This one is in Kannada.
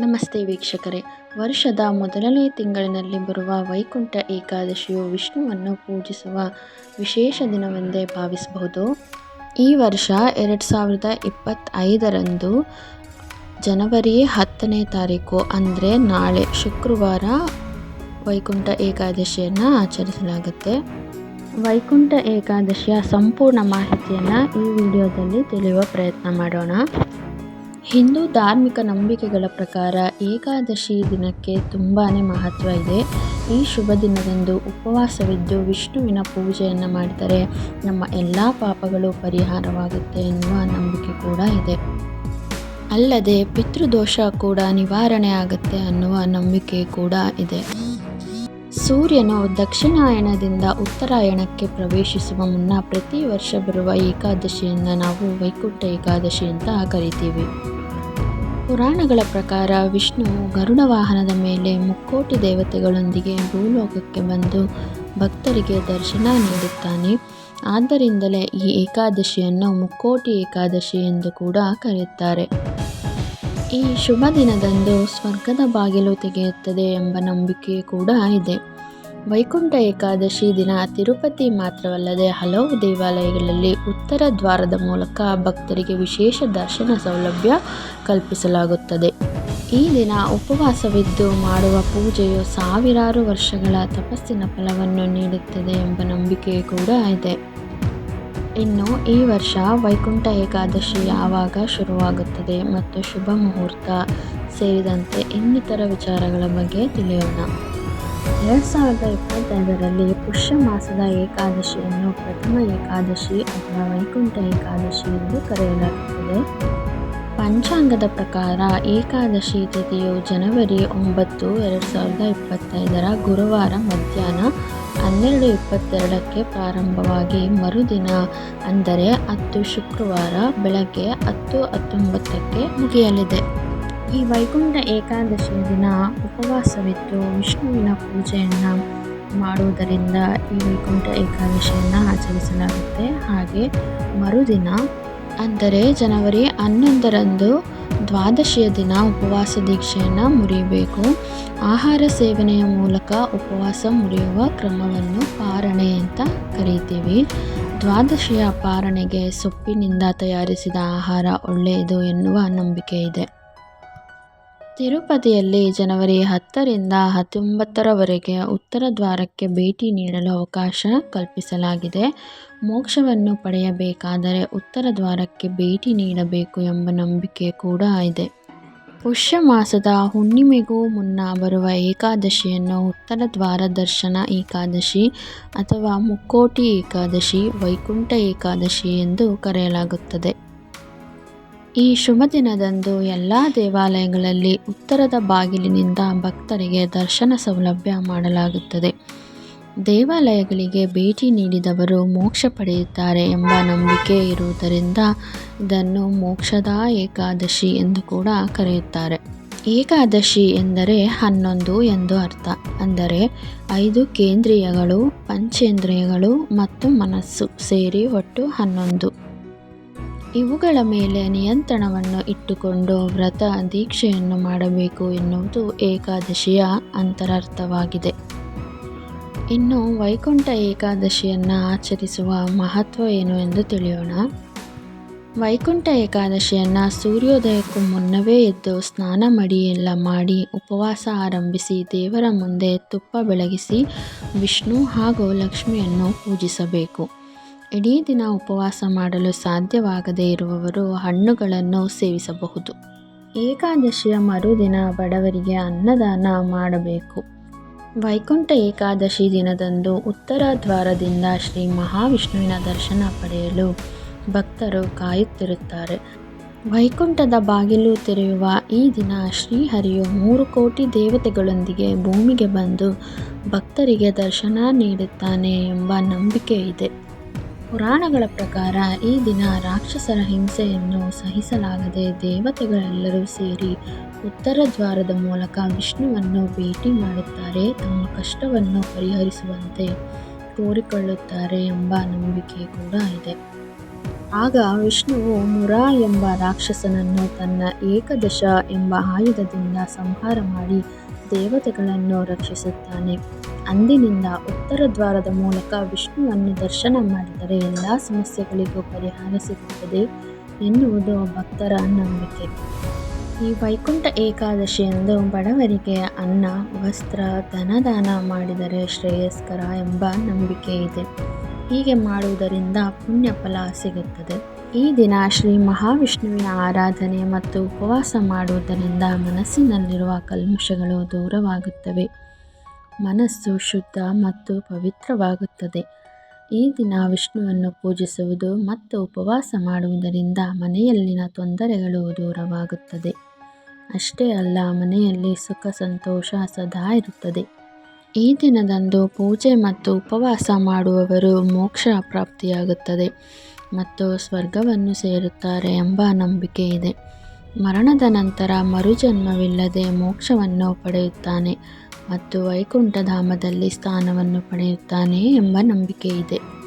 ನಮಸ್ತೆ ವೀಕ್ಷಕರೇ. ವರ್ಷದ ಮೊದಲನೇ ತಿಂಗಳಿನಲ್ಲಿ ಬರುವ ವೈಕುಂಠ ಏಕಾದಶಿಯು ವಿಷ್ಣುವನ್ನು ಪೂಜಿಸುವ ವಿಶೇಷ ದಿನವೆಂದೇ ಭಾವಿಸಬಹುದು. ಈ ವರ್ಷ ಎರಡು ಸಾವಿರದ ಇಪ್ಪತ್ತೈದರಂದು ಜನವರಿ ಹತ್ತನೇ ತಾರೀಕು, ಅಂದರೆ ನಾಳೆ ಶುಕ್ರವಾರ ವೈಕುಂಠ ಏಕಾದಶಿಯನ್ನು ಆಚರಿಸಲಾಗುತ್ತೆ. ವೈಕುಂಠ ಏಕಾದಶಿಯ ಸಂಪೂರ್ಣ ಮಾಹಿತಿಯನ್ನು ಈ ವಿಡಿಯೋದಲ್ಲಿ ತಿಳಿಯುವ ಪ್ರಯತ್ನ ಮಾಡೋಣ. ಹಿಂದೂ ಧಾರ್ಮಿಕ ನಂಬಿಕೆಗಳ ಪ್ರಕಾರ ಏಕಾದಶಿ ದಿನಕ್ಕೆ ತುಂಬಾ ಮಹತ್ವ ಇದೆ. ಈ ಶುಭ ದಿನದಂದು ಉಪವಾಸವಿದ್ದು ವಿಷ್ಣುವಿನ ಪೂಜೆಯನ್ನು ಮಾಡಿದರೆ ನಮ್ಮ ಎಲ್ಲ ಪಾಪಗಳು ಪರಿಹಾರವಾಗುತ್ತೆ ಎನ್ನುವ ನಂಬಿಕೆ ಕೂಡ ಇದೆ. ಅಲ್ಲದೆ ಪಿತೃದೋಷ ಕೂಡ ನಿವಾರಣೆ ಆಗುತ್ತೆ ಅನ್ನುವ ನಂಬಿಕೆ ಕೂಡ ಇದೆ. ಸೂರ್ಯನು ದಕ್ಷಿಣಾಯಣದಿಂದ ಉತ್ತರಾಯಣಕ್ಕೆ ಪ್ರವೇಶಿಸುವ ಮುನ್ನ ಪ್ರತಿ ವರ್ಷ ಬರುವ ಏಕಾದಶಿಯನ್ನು ನಾವು ವೈಕುಂಠ ಏಕಾದಶಿ ಅಂತ ಕರಿತೀವಿ. ಪುರಾಣಗಳ ಪ್ರಕಾರ ವಿಷ್ಣು ಗರುಡ ವಾಹನದ ಮೇಲೆ ಮುಕ್ಕೋಟಿ ದೇವತೆಗಳೊಂದಿಗೆ ಭೂಲೋಕಕ್ಕೆ ಬಂದು ಭಕ್ತರಿಗೆ ದರ್ಶನ ನೀಡುತ್ತಾನೆ. ಆದ್ದರಿಂದಲೇ ಈ ಏಕಾದಶಿಯನ್ನು ಮುಕ್ಕೋಟಿ ಏಕಾದಶಿ ಎಂದು ಕೂಡ ಕರೆಯುತ್ತಾರೆ. ಈ ಶುಭ ದಿನದಂದು ಸ್ವರ್ಗದ ಬಾಗಿಲು ತೆಗೆಯುತ್ತದೆ ಎಂಬ ನಂಬಿಕೆ ಕೂಡ ಇದೆ. ವೈಕುಂಠ ಏಕಾದಶಿ ದಿನ ತಿರುಪತಿ ಮಾತ್ರವಲ್ಲದೆ ಹಲವು ದೇವಾಲಯಗಳಲ್ಲಿ ಉತ್ತರ ದ್ವಾರದ ಮೂಲಕ ಭಕ್ತರಿಗೆ ವಿಶೇಷ ದರ್ಶನ ಸೌಲಭ್ಯ ಕಲ್ಪಿಸಲಾಗುತ್ತದೆ. ಈ ದಿನ ಉಪವಾಸವಿದ್ದು ಮಾಡುವ ಪೂಜೆಯು ಸಾವಿರಾರು ವರ್ಷಗಳ ತಪಸ್ಸಿನ ಫಲವನ್ನು ನೀಡುತ್ತದೆ ಎಂಬ ನಂಬಿಕೆ ಕೂಡ ಇದೆ. ಇನ್ನು ಈ ವರ್ಷ ವೈಕುಂಠ ಏಕಾದಶಿ ಯಾವಾಗ ಶುರುವಾಗುತ್ತದೆ ಮತ್ತು ಶುಭ ಮುಹೂರ್ತ ಸೇರಿದಂತೆ ಇನ್ನಿತರ ವಿಚಾರಗಳ ಬಗ್ಗೆ ತಿಳಿಯೋಣ. ಎರಡು ಸಾವಿರದ ಇಪ್ಪತ್ತೈದರಲ್ಲಿ ಪುಷ್ಯ ಮಾಸದ ಏಕಾದಶಿಯನ್ನು ಪ್ರಥಮ ಏಕಾದಶಿ ಅಥವಾ ವೈಕುಂಠ ಏಕಾದಶಿ ಎಂದು ಕರೆಯಲಾಗುತ್ತದೆ. ಪಂಚಾಂಗದ ಪ್ರಕಾರ ಏಕಾದಶಿ ತಿಥಿಯು ಜನವರಿ ಒಂಬತ್ತು ಎರಡು ಸಾವಿರದ ಇಪ್ಪತ್ತೈದರ ಗುರುವಾರ ಮಧ್ಯಾಹ್ನ ಹನ್ನೆರಡು ಇಪ್ಪತ್ತೆರಡಕ್ಕೆ ಪ್ರಾರಂಭವಾಗಿ ಮರುದಿನ, ಅಂದರೆ ಹತ್ತು ಶುಕ್ರವಾರ ಬೆಳಗ್ಗೆ ಹತ್ತು ಹತ್ತೊಂಬತ್ತಕ್ಕೆ ಮುಗಿಯಲಿದೆ. ಈ ವೈಕುಂಠ ಏಕಾದಶಿಯ ದಿನ ಉಪವಾಸವಿದ್ದು ವಿಷ್ಣುವಿನ ಪೂಜೆಯನ್ನು ಮಾಡುವುದರಿಂದ ಈ ವೈಕುಂಠ ಏಕಾದಶಿಯನ್ನು ಆಚರಿಸಲಾಗುತ್ತೆ. ಹಾಗೆ ಮರುದಿನ, ಅಂದರೆ ಜನವರಿ ಹನ್ನೊಂದರಂದು ದ್ವಾದಶಿಯ ದಿನ ಉಪವಾಸ ದೀಕ್ಷೆಯನ್ನು ಮುರಿಯಬೇಕು. ಆಹಾರ ಸೇವನೆಯ ಮೂಲಕ ಉಪವಾಸ ಮುರಿಯುವ ಕ್ರಮವನ್ನು ಪಾರಣೆ ಅಂತ ಕರೀತೀವಿ. ದ್ವಾದಶಿಯ ಪಾರಣೆಗೆ ಸೊಪ್ಪಿನಿಂದ ತಯಾರಿಸಿದ ಆಹಾರ ಒಳ್ಳೆಯದು ಎನ್ನುವ ನಂಬಿಕೆ ಇದೆ. ತಿರುಪತಿಯಲ್ಲಿ ಜನವರಿ ಹತ್ತರಿಂದ ಹತ್ತೊಂಬತ್ತರವರೆಗೆ ಉತ್ತರ ದ್ವಾರಕ್ಕೆ ಭೇಟಿ ನೀಡಲು ಅವಕಾಶ ಕಲ್ಪಿಸಲಾಗಿದೆ. ಮೋಕ್ಷವನ್ನು ಪಡೆಯಬೇಕಾದರೆ ಉತ್ತರ ದ್ವಾರಕ್ಕೆ ಭೇಟಿ ನೀಡಬೇಕು ಎಂಬ ನಂಬಿಕೆ ಕೂಡ ಇದೆ. ಪುಷ್ಯ ಮಾಸದ ಹುಣ್ಣಿಮೆಗೂ ಮುನ್ನ ಬರುವ ಏಕಾದಶಿಯನ್ನು ಉತ್ತರ ದ್ವಾರ ದರ್ಶನ ಏಕಾದಶಿ ಅಥವಾ ಮುಕ್ಕೋಟಿ ಏಕಾದಶಿ, ವೈಕುಂಠ ಏಕಾದಶಿ ಎಂದು ಕರೆಯಲಾಗುತ್ತದೆ. ಈ ಶುಭ ದಿನದಂದು ಎಲ್ಲ ದೇವಾಲಯಗಳಲ್ಲಿ ಉತ್ತರದ ಬಾಗಿಲಿನಿಂದ ಭಕ್ತರಿಗೆ ದರ್ಶನ ಸೌಲಭ್ಯ ಮಾಡಲಾಗುತ್ತದೆ. ದೇವಾಲಯಗಳಿಗೆ ಭೇಟಿ ನೀಡಿದವರು ಮೋಕ್ಷ ಪಡೆಯುತ್ತಾರೆ ಎಂಬ ನಂಬಿಕೆ ಇರುವುದರಿಂದ ಇದನ್ನು ಮೋಕ್ಷದ ಏಕಾದಶಿ ಎಂದು ಕೂಡ ಕರೆಯುತ್ತಾರೆ. ಏಕಾದಶಿ ಎಂದರೆ ಹನ್ನೊಂದು ಎಂದು ಅರ್ಥ. ಅಂದರೆ ಐದು ಕೇಂದ್ರೀಯಗಳು, ಪಂಚೇಂದ್ರಿಯಗಳು ಮತ್ತು ಮನಸ್ಸು ಸೇರಿ ಒಟ್ಟು ಹನ್ನೊಂದು. ಇವುಗಳ ಮೇಲೆ ನಿಯಂತ್ರಣವನ್ನು ಇಟ್ಟುಕೊಂಡು ವ್ರತ ದೀಕ್ಷೆಯನ್ನು ಮಾಡಬೇಕು ಎನ್ನುವುದು ಏಕಾದಶಿಯ ಅಂತರಾರ್ಥವಾಗಿದೆ. ಇನ್ನು ವೈಕುಂಠ ಏಕಾದಶಿಯನ್ನು ಆಚರಿಸುವ ಮಹತ್ವ ಏನು ಎಂದು ತಿಳಿಯೋಣ. ವೈಕುಂಠ ಏಕಾದಶಿಯನ್ನು ಸೂರ್ಯೋದಯಕ್ಕೂ ಮುನ್ನವೇ ಎದ್ದು ಸ್ನಾನ ಮಡಿ ಎಲ್ಲ ಮಾಡಿ ಉಪವಾಸ ಆರಂಭಿಸಿ ದೇವರ ಮುಂದೆ ತುಪ್ಪ ಬೆಳಗಿಸಿ ವಿಷ್ಣು ಹಾಗೂ ಲಕ್ಷ್ಮಿಯನ್ನು ಪೂಜಿಸಬೇಕು. ಇಡೀ ದಿನ ಉಪವಾಸ ಮಾಡಲು ಸಾಧ್ಯವಾಗದೇ ಇರುವವರು ಹಣ್ಣುಗಳನ್ನು ಸೇವಿಸಬಹುದು. ಏಕಾದಶಿಯ ಮರುದಿನ ಬಡವರಿಗೆ ಅನ್ನದಾನ ಮಾಡಬೇಕು. ವೈಕುಂಠ ಏಕಾದಶಿ ದಿನದಂದು ಉತ್ತರ ದ್ವಾರದಿಂದ ಶ್ರೀ ಮಹಾವಿಷ್ಣುವಿನ ದರ್ಶನ ಪಡೆಯಲು ಭಕ್ತರು ಕಾಯುತ್ತಿರುತ್ತಾರೆ. ವೈಕುಂಠದ ಬಾಗಿಲು ತೆರೆಯುವ ಈ ದಿನ ಶ್ರೀಹರಿಯು ಮೂರು ಕೋಟಿ ದೇವತೆಗಳೊಂದಿಗೆ ಭೂಮಿಗೆ ಬಂದು ಭಕ್ತರಿಗೆ ದರ್ಶನ ನೀಡುತ್ತಾನೆ ಎಂಬ ನಂಬಿಕೆ ಇದೆ. ಪುರಾಣಗಳ ಪ್ರಕಾರ ಈ ದಿನ ರಾಕ್ಷಸರ ಹಿಂಸೆಯನ್ನು ಸಹಿಸಲಾಗದೆ ದೇವತೆಗಳೆಲ್ಲರೂ ಸೇರಿ ಉತ್ತರ ದ್ವಾರದ ಮೂಲಕ ವಿಷ್ಣುವನ್ನು ಭೇಟಿ ಮಾಡುತ್ತಾರೆ. ತಮ್ಮ ಕಷ್ಟವನ್ನು ಪರಿಹರಿಸುವಂತೆ ಕೋರಿಕೊಳ್ಳುತ್ತಾರೆ ಎಂಬ ನಂಬಿಕೆ ಕೂಡ ಇದೆ. ಆಗ ವಿಷ್ಣುವು ಮುರ ಎಂಬ ರಾಕ್ಷಸನನ್ನು ತನ್ನ ಏಕದಶ ಎಂಬ ಆಯುಧದಿಂದ ಸಂಹಾರ ಮಾಡಿ ದೇವತೆಗಳನ್ನು ರಕ್ಷಿಸುತ್ತಾನೆ. ಅಂದಿನಿಂದ ಉತ್ತರ ದ್ವಾರದ ಮೂಲಕ ವಿಷ್ಣುವನ್ನು ದರ್ಶನ ಮಾಡಿದರೆ ಎಲ್ಲ ಸಮಸ್ಯೆಗಳಿಗೂ ಪರಿಹಾರ ಸಿಗುತ್ತದೆ ಎನ್ನುವುದು ಭಕ್ತರ ನಂಬಿಕೆ. ಈ ವೈಕುಂಠ ಏಕಾದಶಿಯಂದು ಬಡವರಿಗೆ ಅನ್ನ, ವಸ್ತ್ರ, ಧನದಾನ ಮಾಡಿದರೆ ಶ್ರೇಯಸ್ಕರ ಎಂಬ ನಂಬಿಕೆ ಇದೆ. ಹೀಗೆ ಮಾಡುವುದರಿಂದ ಪುಣ್ಯ ಫಲ ಸಿಗುತ್ತದೆ. ಈ ದಿನ ಶ್ರೀ ಮಹಾವಿಷ್ಣುವಿನ ಆರಾಧನೆ ಮತ್ತು ಉಪವಾಸ ಮಾಡುವುದರಿಂದ ಮನಸ್ಸಿನಲ್ಲಿರುವ ಕಲ್ಮಶಗಳು ದೂರವಾಗುತ್ತವೆ. ಮನಸ್ಸು ಶುದ್ಧ ಮತ್ತು ಪವಿತ್ರವಾಗುತ್ತದೆ. ಈ ದಿನ ವಿಷ್ಣುವನ್ನು ಪೂಜಿಸುವುದು ಮತ್ತು ಉಪವಾಸ ಮಾಡುವುದರಿಂದ ಮನೆಯಲ್ಲಿನ ತೊಂದರೆಗಳು ದೂರವಾಗುತ್ತದೆ. ಅಷ್ಟೇ ಅಲ್ಲ, ಮನೆಯಲ್ಲಿ ಸುಖ, ಸಂತೋಷ ಸದಾ ಇರುತ್ತದೆ. ಈ ದಿನದಂದು ಪೂಜೆ ಮತ್ತು ಉಪವಾಸ ಮಾಡುವವರು ಮೋಕ್ಷ ಪ್ರಾಪ್ತಿಯಾಗುತ್ತದೆ ಮತ್ತು ಸ್ವರ್ಗವನ್ನು ಸೇರುತ್ತಾರೆ ಎಂಬ ನಂಬಿಕೆ ಇದೆ. ಮರಣದ ನಂತರ ಮರುಜನ್ಮವಿಲ್ಲದೆ ಮೋಕ್ಷವನ್ನು ಪಡೆಯುತ್ತಾನೆ. ಮತ್ತು ವೈಕುಂಠಧಾಮದಲ್ಲಿ ಸ್ಥಾನವನ್ನು ಪಡೆಯುತ್ತಾನೆ ಎಂಬ ನಂಬಿಕೆ ಇದೆ.